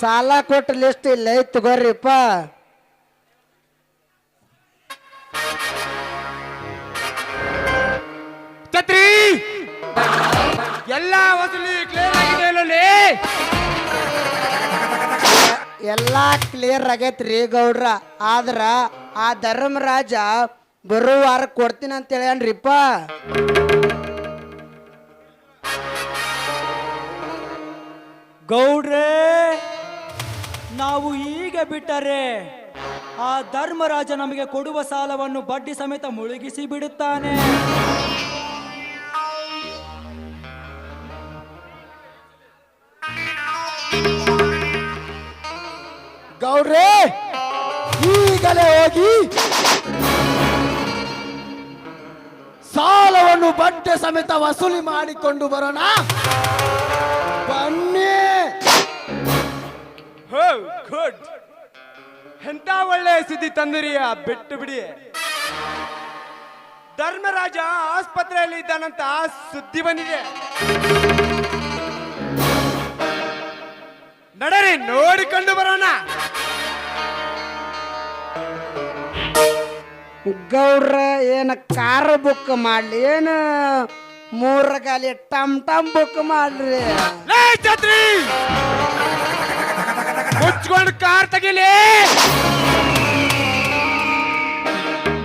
ಸಾಲ ಕೊಟ್ಟ ಲಿಸ್ಟ್ ಇಲ್ಲ ಇತ್ತು ತಗೋರಿಪ್ಪ. ಛತ್ರಿ! ಎಲ್ಲ ವಸೂಲಿ ಕ್ಲಿಯರ್ ಆಗಿದೆ ಎಲ್ಲಾ ಕ್ಲಿಯರ್ ಆಗೈತ್ರಿ ಗೌಡ್ರ. ಆದ್ರ ಆ ಧರ್ಮರಾಜ ಬರೋ ವಾರ ಕೊಡ್ತೀನಿ ಅಂತ ಹೇಳ್ಯಾನ್ರಿಪ್ಪ. ಗೌಡ್ರೆ! ನಾವು ಈಗ ಬಿಟ್ಟರೆ ಆ ಧರ್ಮರಾಜ ನಮಗೆ ಕೊಡುವ ಸಾಲವನ್ನು ಬಡ್ಡಿ ಸಮೇತ ಮುಳುಗಿಸಿ ಬಿಡುತ್ತಾನೆ. ಗೌಡ್ರೆ, ಈಗಲೇ ಹೋಗಿ ಸಾಲವನ್ನು ಬಡ್ಡೆ ಸಮೇತ ವಸೂಲಿ ಮಾಡಿಕೊಂಡು ಬರೋಣ. ಹೋ ಗುಡ್. ಎಂತ ಒಳ್ಳೆ ಸುದ್ದಿ ತಂದಿರಿಯ? ಬಿಟ್ಟು ಬಿಡಿ. ಧರ್ಮರಾಜ ಆಸ್ಪತ್ರೆಯಲ್ಲಿ ಇದ್ದಾನಂತ ಸುದ್ದಿ ಬಂದಿದೆ. ನಡರಿ ನೋಡಿಕೊಂಡು ಬರೋಣ. ಗೌಡ್ರ ಏನ ಕಾರ್ ಬುಕ್ ಮಾಡ್ಲಿ? ಏನ ಮೂರ ಗಾಲಿ ಟಮ್ ಟಮ್ ಬುಕ್ ಮಾಡ್ರಿ ಛತ್ರಿ! ಮುಚ್ಕೊಂಡು ಕಾರ್ ತೆಗಿಲಿ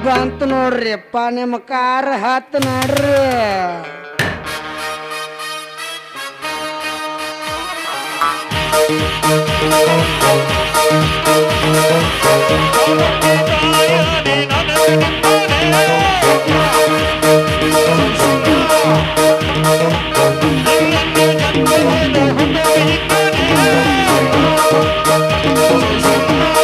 ಬಂತು ನೋಡ್ರಿಪ್ಪ ನಿಮ್ಮ ಕಾರ್ ಹತ್ತು ನಡ್ರಿ ಅಮ್ಮ Thank you.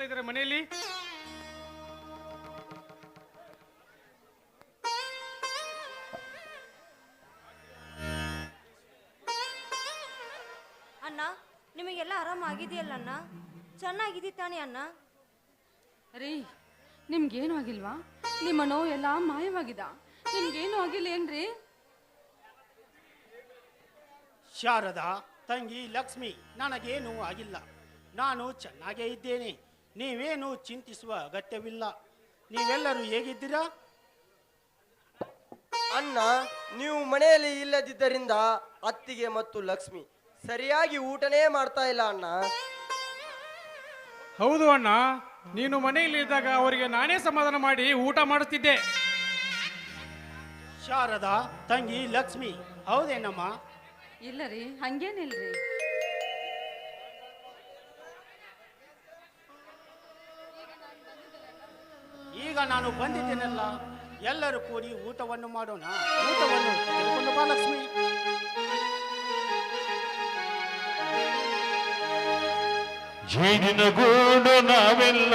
ಮಾಡ್ತಾ ಇದ್ದಾರೆ ಮನೆಯಲ್ಲಿ? ಅಣ್ಣ ನಿಮಗೆಲ್ಲ ಆರಾಮ ಆಗಿದೆಯಲ್ಲ ಅಣ್ಣ? ಚೆನ್ನಾಗಿದ್ದಿ ತಾನೆ ಅಣ್ಣ? ರೀ ನಿಮ್ಗೇನು ಆಗಿಲ್ವಾ? ನಿಮ್ಮ ನೋವು ಎಲ್ಲ ಮಾಯವಾಗಿದೆ? ನಿಮ್ಗೇನು ಆಗಿಲ್ಲ ಏನ್ರಿ? ಶಾರದಾ ತಂಗಿ ಲಕ್ಷ್ಮಿ ನನಗೇನು ಆಗಿಲ್ಲ. ನಾನು ಚೆನ್ನಾಗೇ ಇದ್ದೇನೆ. ನೀವೇನು ಚಿಂತಿಸುವ ಅಗತ್ಯವಿಲ್ಲ. ನೀವೆಲ್ಲರೂ ಹೇಗಿದ್ದೀರಾ? ಅಣ್ಣ ನೀವು ಮನೆಯಲ್ಲಿ ಇಲ್ಲದಿದ್ದರಿಂದ ಅತ್ತಿಗೆ ಮತ್ತು ಲಕ್ಷ್ಮಿ ಸರಿಯಾಗಿ ಊಟನೇ ಮಾಡ್ತಾ ಇಲ್ಲ ಅಣ್ಣ. ಹೌದು ಅಣ್ಣ ನೀನು ಮನೆಯಲ್ಲಿ ಇದ್ದಾಗ ಅವರಿಗೆ ನಾನೇ ಸಮಾಧಾನ ಮಾಡಿ ಊಟ ಮಾಡುತ್ತಿದ್ದೆ ಶಾರದಾ ತಂಗಿ ಲಕ್ಷ್ಮಿ ಹೌದೇನಮ್ಮ? ಇಲ್ಲ ರೀ ಹಂಗೇನಿಲ್ರಿ. ನಾನು ಬಂದಿದ್ದೇನಲ್ಲ ಎಲ್ಲರೂ ಕೂಡಿ ಊಟವನ್ನು ಮಾಡೋಣ. ಊಟವನ್ನು ತೆಗೆದುಕೊಂಡು ಬಾ ಲಕ್ಷ್ಮಿ. ಜೇನಿನ ಗೂಡು ನಾವೆಲ್ಲ.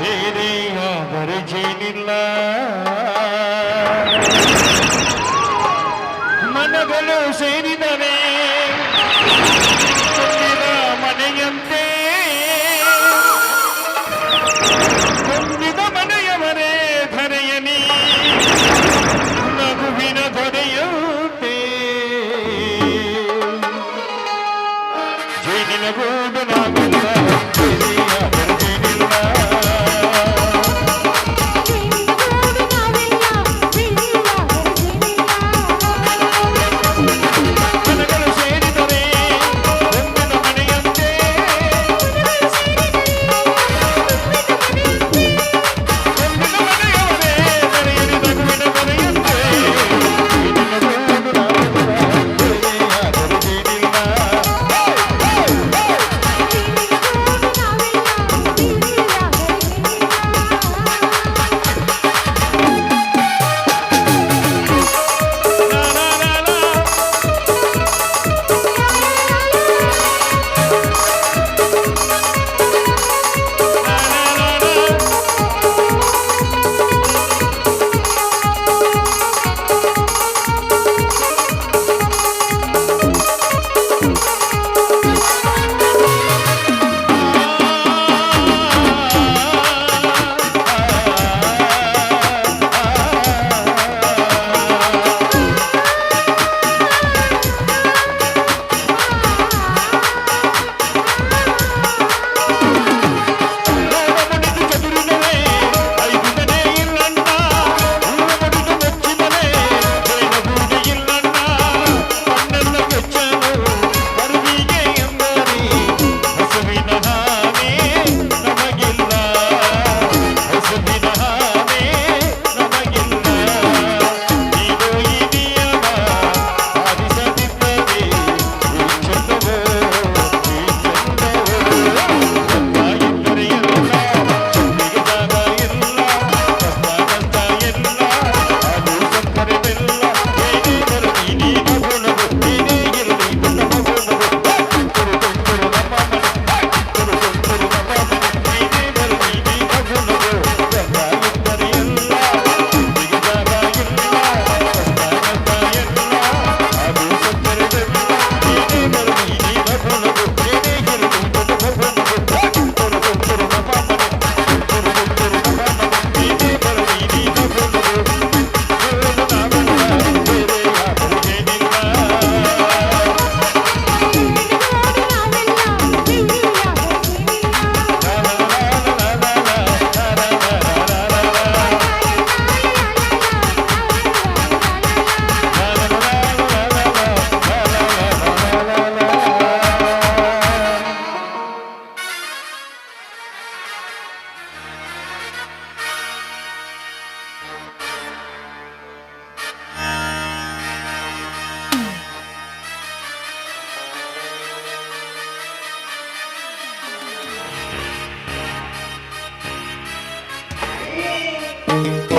ಬೇರೆಯಾದರೆ ಜೇನಿಲ್ಲ ಮನಗಳು ಸೇರಿದರೆ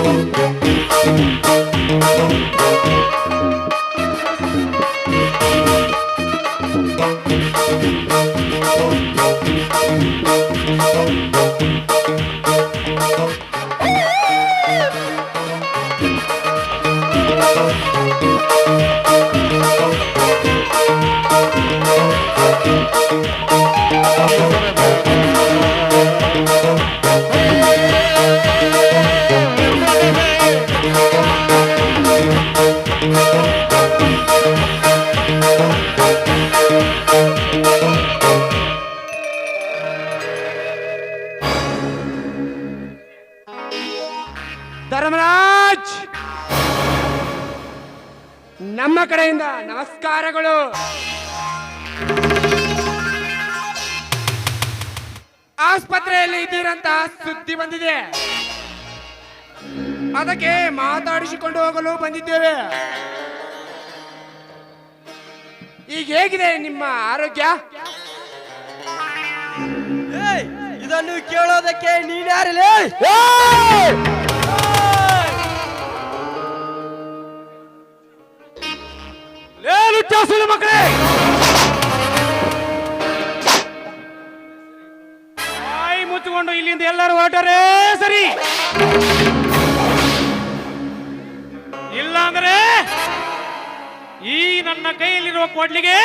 ಧರ್ಮರಾಜ್ ಸುದ್ದಿ ಬಂದಿದೆ. ಅದಕ್ಕೆ ಮಾತಾಡಿಸಿಕೊಂಡು ಹೋಗಲು ಬಂದಿದ್ದೇವೆ. ಈಗ ಹೇಗಿದೆ ನಿಮ್ಮ ಆರೋಗ್ಯ? ಇದನ್ನು ಕೇಳೋದಕ್ಕೆ ನೀನ್ಯಾರಿಲೇ ಮಕ್ಕಳೇ! ಮುಚ್ಚಿಕೊಂಡು ಇಲ್ಲಿಂದ ಎಲ್ಲರೂ ಹೊರಟರೇ, ಸರಿ? ಇಲ್ಲ ಅಂದ್ರೆ ಈ ನನ್ನ ಕೈಯಲ್ಲಿರುವ ಕೊಡ್ಲಿಗೆ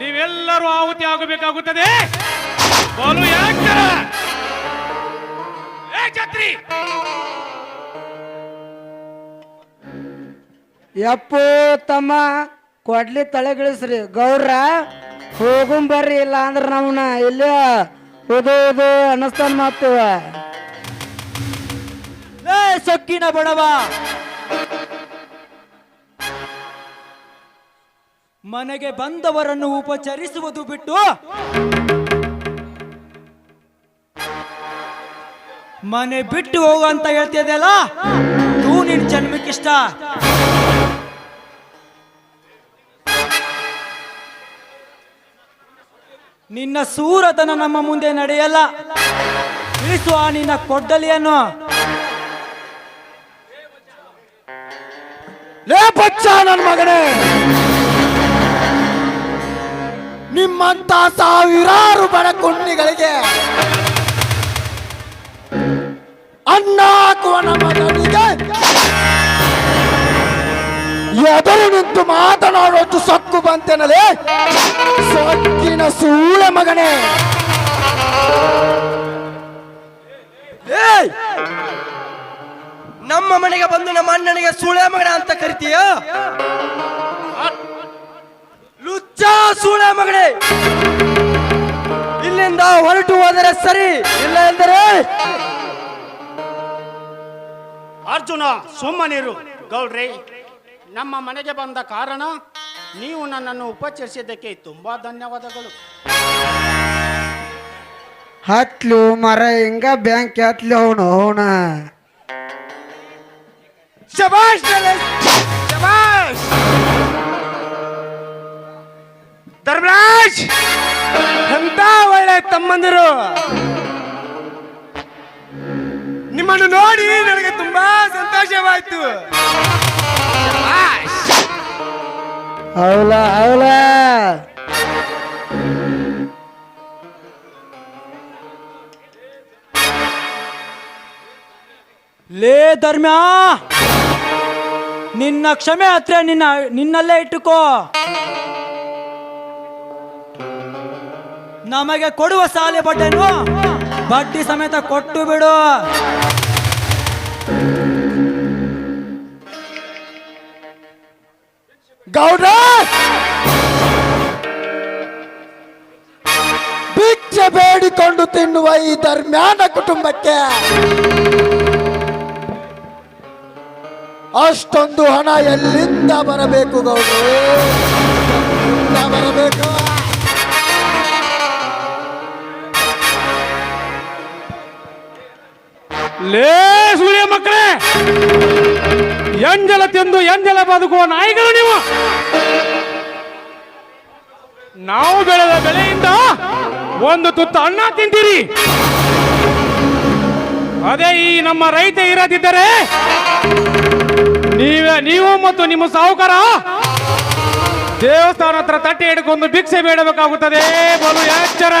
ನೀವೆಲ್ಲರೂ ಆಹುತಿ ಆಗಬೇಕಾಗುತ್ತದೆ. ಬೋಲು ಯಾಕೆ ಏ, ಛತ್ರಿ! ಯಪ್ಪು ತಮ್ಮ ಕೊಡ್ಲಿ ತಲೆಗಿಳಿಸ್ರಿ. ಗೌಡ್ರ ಹೋಗುಂಬರ್ರಿ ಇಲ್ಲ ಅಂದ್ರೆ ನಮ್ಮನ್ನ ಇಲ್ಲೇ ಉದು ಇದು ಅನ್ನಿಸ್ತಾನ ಮಾತುವ ಏ ಸೊಕ್ಕಿನ ಬಡವ. ಮನೆಗೆ ಬಂದವರನ್ನು ಉಪಚರಿಸುವುದು ಬಿಟ್ಟು ಮನೆ ಬಿಟ್ಟು ಹೋಗು ಅಂತ ಹೇಳ್ತಿದ್ದಲ್ಲ ತೂ ನಿನ್ ಜನ್ಮಕ್ಕಿಷ್ಟ? ನಿನ್ನ ಸೂರತನ ನಮ್ಮ ಮುಂದೆ ನಡೆಯಲ್ಲ. ಇಳಿಸು ನಿನ್ನ ಕೊಡ್ಡಲಿಯನ್ನು ಲೇ ಬಚ್ಚ ನನ್ನ ಮಗನೇ. ನಿಮ್ಮಂತ ಸಾವಿರಾರು ಬಡ ಕುಣ್ಣಿಗಳಿಗೆ ಅನ್ನ ಹಾಕುವ ನಮ್ಮ ಎದುರು ನಿಂತು ಮಾತನಾಡುವಷ್ಟು ಸೊಕ್ಕು ಬಂತೇನಲೇ? ಸೊಕ್ಕಿನ ಸೂಳೆ ಮಗನೇ. ಏಯ್! ನಮ್ಮ ಮನೆಗೆ ಬಂದು ನಮ್ಮ ಅಣ್ಣನಿಗೆ ಸೂಳೆ ಮಗನ ಅಂತ ಕರಿತೀಯ? ಲುಚ್ಚ ಸೂಳೆ ಮಗನೇ! ಇಲ್ಲಿಂದ ಹೊರಟು ಹೋದರೆ ಸರಿ ಇಲ್ಲ ಎಂದರೆ? ಅರ್ಜುನ ಸುಮ್ಮನಿರು. ಗೌಡ್ರಿ ನಮ್ಮ ಮನೆಗೆ ಬಂದ ಕಾರಣ ನೀವು ನನ್ನನ್ನು ಉಪಚರಿಸಿದ್ದಕ್ಕೆ ತುಂಬಾ ಧನ್ಯವಾದಗಳು. ಹತ್ಲು ಮರ ಹಿಂಗ ಬ್ಯಾಂಕ್ ಹತ್ಲು ಅವನು ಅವನ ಶಬಾಷ್! ಧರ್ಮರಾಜ್! ಎಂತ ಒಳ್ಳೆ ತಮ್ಮಂದಿರು? ನಿಮ್ಮನ್ನು ನೋಡಿ ನನಗೆ ತುಂಬಾ ಸಂತೋಷವಾಯ್ತು. ಶಬಾಷ್! ಹೌಲ ಹೌಲ ಲೇ ಧರ್ಮ್ಯ, ನಿನ್ನ ಕ್ಷಮೆ ಹತ್ರ ನಿನ್ನ, ನಿನ್ನಲ್ಲೇ ಇಟ್ಟುಕೋ. ನಮಗೆ ಕೊಡುವ ಸಾಲೆ ಬಡ್ಡೆನು ಬಡ್ಡಿ ಸಮೇತ ಕೊಟ್ಟು ಬಿಡು. ಗೌಡ ಭಿಕ್ಷೆ ಬೇಡಿಕೊಂಡು ತಿನ್ನುವ ಈ ಧರ್ಮ್ಯಾನ ಕುಟುಂಬಕ್ಕೆ ಅಷ್ಟೊಂದು ಹಣ ಎಲ್ಲಿಂದ ಬರಬೇಕು ಗೌಡ್ರು? ಬರಬೇಕು? ಲೇ! ಎಂಜಲ ತಿಂದು ಎಂಜಲ ಬದುಕುವ ನಾಯಿಗಳು ನೀವು. ನಾವು ಬೆಳೆದ ಬೆಳೆಯಿಂದ ಒಂದು ತುತ್ತು ಅನ್ನ ತಿಂತೀರಿ. ಅದೇ ಈ ನಮ್ಮ ರೈತ ಇರದಿದ್ದರೆ ನೀವೇ, ನೀವು ಮತ್ತು ನಿಮ್ಮ ಸಾಹುಕಾರ ದೇವಸ್ಥಾನ ಹತ್ರ ತಟ್ಟೆ ಹಿಡ್ಕೊಂಡು ಭಿಕ್ಷೆ ಬೇಡಬೇಕಾಗುತ್ತದೆ. ಬಲು ಎಚ್ಚರ.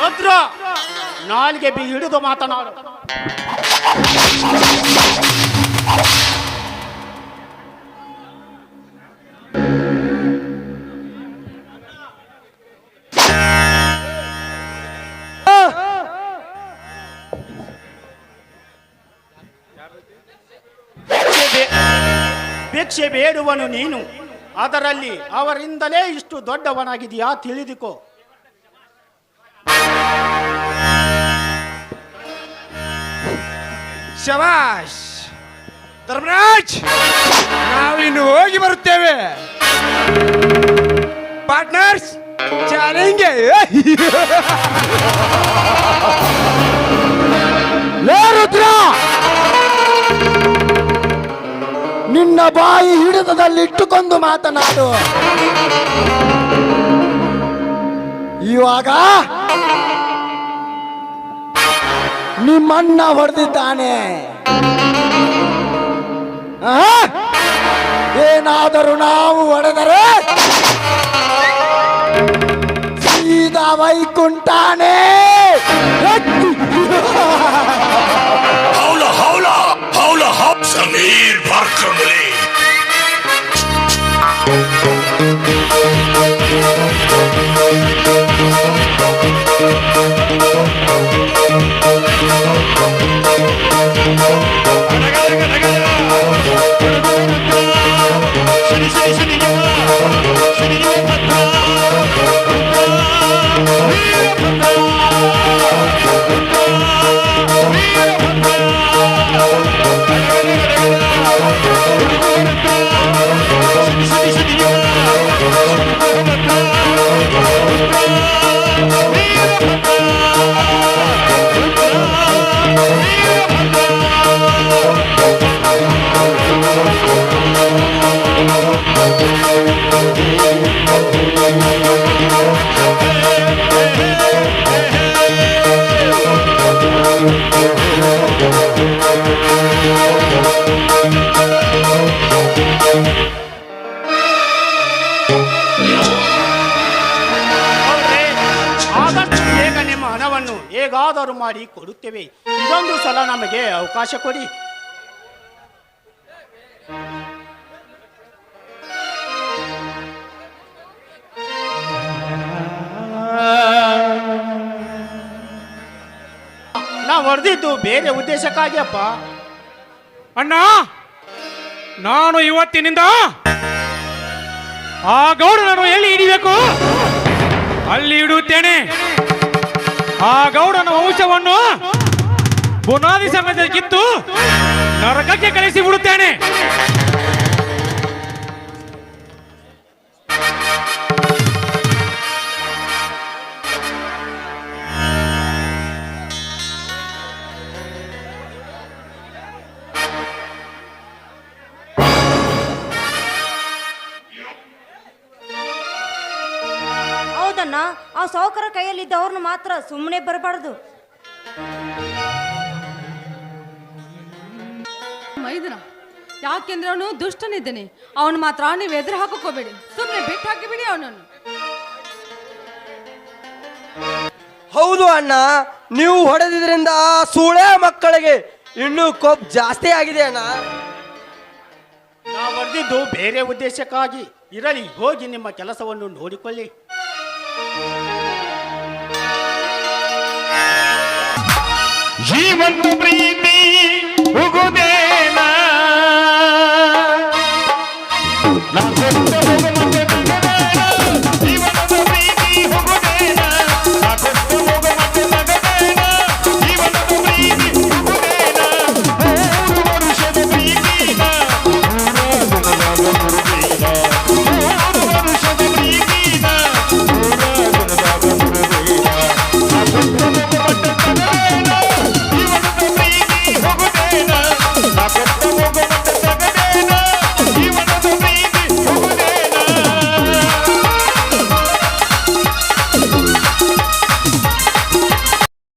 ರುದ್ರ ನಾಲ್ಗೆ ಬಿ ಹಿಡಿದು ಮಾತನಾಡು. ಭಿಕ್ಷೆ ಬೇಡುವನು ನೀನು. ಅದರಲ್ಲಿ ಅವರಿಂದಲೇ ಇಷ್ಟು ದೊಡ್ಡವನಾಗಿದೆಯಾ ತಿಳಿದುಕೋ. ಶಬಾಷ್. ಧರ್ಮರಾಜ್ ನಾವಿನ್ನು ಹೋಗಿ ಬರುತ್ತೇವೆ. Partners challenge. ರುದ್ರ! ನಿನ್ನ ಬಾಯಿ ಹಿಡಿತದಲ್ಲಿಟ್ಟುಕೊಂಡು ಮಾತನಾಡು. ಇವಾಗ ನಿಮ್ಮಣ್ಣ ಹೊಡೆದಿದ್ದಾನೆ? ಏನಾದರೂ ನಾವು ಹೊಡೆದರೆ ಸೀದಾ ವೈಕುಂಠಾನೆ I got it, I got it. ಮಾಡಿ ಕೊಡುತ್ತೇವೆ. ಇದೊಂದು ಸಲ ನಮಗೆ ಅವಕಾಶ ಕೊಡಿ. ನಾ ಹೊಡೆದಿದ್ದು ಬೇರೆ ಉದ್ದೇಶಕ್ಕಾಗಿ ಅಪ್ಪ. ಅಣ್ಣ, ನಾನು ಇವತ್ತಿನಿಂದ ಆ ಗೌಡನನ್ನು ಎಲ್ಲಿ ಹಿಡಿಬೇಕು? ಅಲ್ಲಿ ಇಡುತ್ತೇನೆ. ಆ ಗೌಡನ ವಂಶವನ್ನು ಬುನಾದಿ ಸಮೇತ ಕಿತ್ತು ನರಕಕ್ಕೆ ಕಳಿಸಿ ಬಿಡುತ್ತೇನೆ. ಸಾವುಕಾರ ಕೈಯಲ್ಲಿದ್ದವ್ರನ್ನ ಮಾತ್ರ ಸುಮ್ಮನೆ ಬರಬಾರ್ದು. ಮೈದನ ಯಾಕೆಂದ್ರೆ ಅವನು ದುಷ್ಟನಿದ್ದಾನೆ ಅವನು ಮಾತ್ರ ನೀವು ಎದುರು ಹಾಕೋಕೋಬೇಡಿ ಸುಮ್ಮನೆ ಬಿಟ್ಟು ಹಾಕಿಬಿಡಿ ಅವನನ್ನು. ಹೌದು ಅಣ್ಣ ನೀವು ಹೊಡೆದಿದ್ರಿಂದ ಆ ಸೂಳೆ ಮಕ್ಕಳಿಗೆ ಇನ್ನೂ ಕೊಬ್ಬು ಜಾಸ್ತಿ ಆಗಿದೆ ಅಣ್ಣ. ನಾವು ಹೊಡೆದಿದ್ದು ಬೇರೆ ಉದ್ದೇಶಕ್ಕಾಗಿ. ಇರಲಿ ಹೋಗಿ ನಿಮ್ಮ ಕೆಲಸವನ್ನು ನೋಡಿಕೊಳ್ಳಿ. ಜೀವಂತ ಪ್ರೀತಿ ಉಗುದೇನ ನಾ ಕೊಟ್ಟ ಬಹುಮಾನ